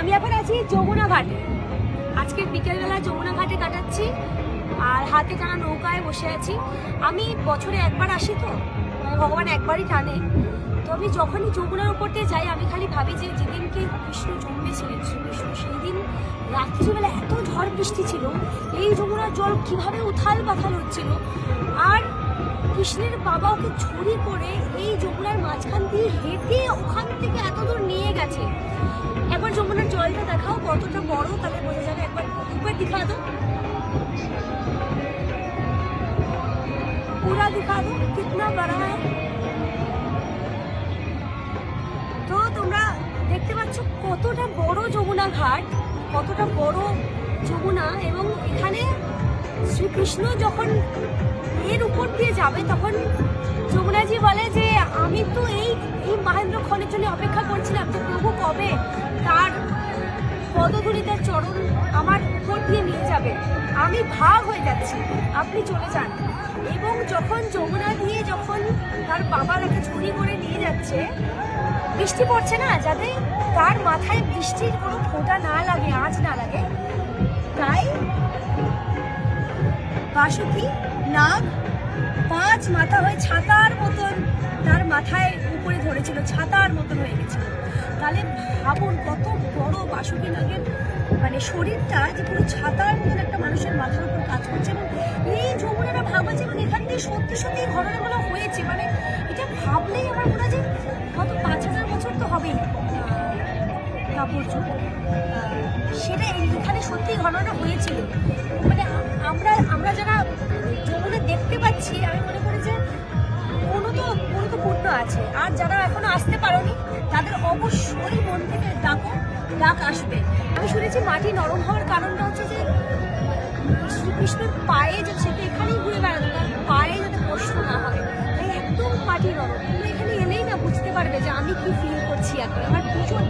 আমি এখন আছি যমুনা ঘাটে। আজকে বিকেলবেলা যমুনা ঘাটে কাটাচ্ছি আর হাতে টানা নৌকায় বসে আছি। আমি বছরে একবার আসি তো মানে ভগবান একবারই টানে। তো আমি যখনই যমুনার উপর দিয়ে যাই, আমি খালি ভাবি যে যেদিনকে কৃষ্ণ জন্মেছিলেন শ্রীকৃষ্ণ সেই দিন রাত্রিবেলা এত ঝড় বৃষ্টি ছিল, এই যমুনার জল কীভাবে উথাল পাথাল হচ্ছিল। আর কৃষ্ণের বাবা ওকে ছুরি করে এই যমুনার মাঝখান দিয়ে হেঁটে ওখান জলটা দেখাও কতটা বড় তাহলে বোঝা যাবে একবার একবার দিখা দো पूरा दिखा दो कितना बड़ा है তো তোমরা দেখতে পাচ্ছ কতটা বড় যমুনা ঘাট কতটা বড় যমুনা এবং এখানে শ্রীকৃষ্ণ যখন এর উপর দিয়ে যাবে তখন যমুনাজি বলে যে আমি তো এই এই মহেন্দ্র ক্ষণের জন্য অপেক্ষা করছিলাম যে প্রভু কবে তার পদধূলিতে চরণ আমার উপর দিয়ে নিয়ে যাবে। আমি ভাগ হয়ে যাচ্ছি। আপনি চলে যান। এবং যখন যমুনা দিয়ে যখন তার বাবা তাকে ছুরি করে নিয়ে যাচ্ছে, বৃষ্টি পড়ছে না? যাতে তার মাথায় বৃষ্টির কোনো ফোঁটা না লাগে, আঁচ না লাগে, তাই বাসুকি, নাগ, পাঁচ মাথা হয়ে ছাতার মতন তার মাথায় ধরেছিল ছাতার মতন হয়ে গেছিল। তাহলে ভাবুন কত বড় বাসুকি নাগের মানে শরীরটা যে পুরো ছাতার মতন একটা মানুষের মাথার উপর কাজ করছে এবং এই যমুনাটা ভাবা যে মানে এখান থেকে সত্যি সত্যি ঘটনাগুলো হয়েছে। মানে এটা ভাবলেই আমার মনে হয় যে কত পাঁচ হাজার বছর তো হবেই কাপড় সেটা এখানে সত্যি ঘটনাটা হয়েছিল। মানে আমরা আমরা যারা যমুনা দেখতে পাচ্ছি, আমি মনে করি যে কোনো তো কোনো তো পুণ্য আছে। আর যারা পারোনি তাদের অবশ্যই মন থেকে ডাকো ডাক আসবে। আমি শুনেছি মাটি নরম হওয়ার কারণটা হচ্ছে যে, শ্রীকৃষ্ণের পায়ে যে সেটা এখানেই ঘুরে বেড়াতো তার পায়ে যাতে কষ্ট না হয়, তাই একদম মাটি নরম। তুমি এখানে এলেই না বুঝতে পারবে যে আমি কি ফিল করছি এখন। আমার ভীষণ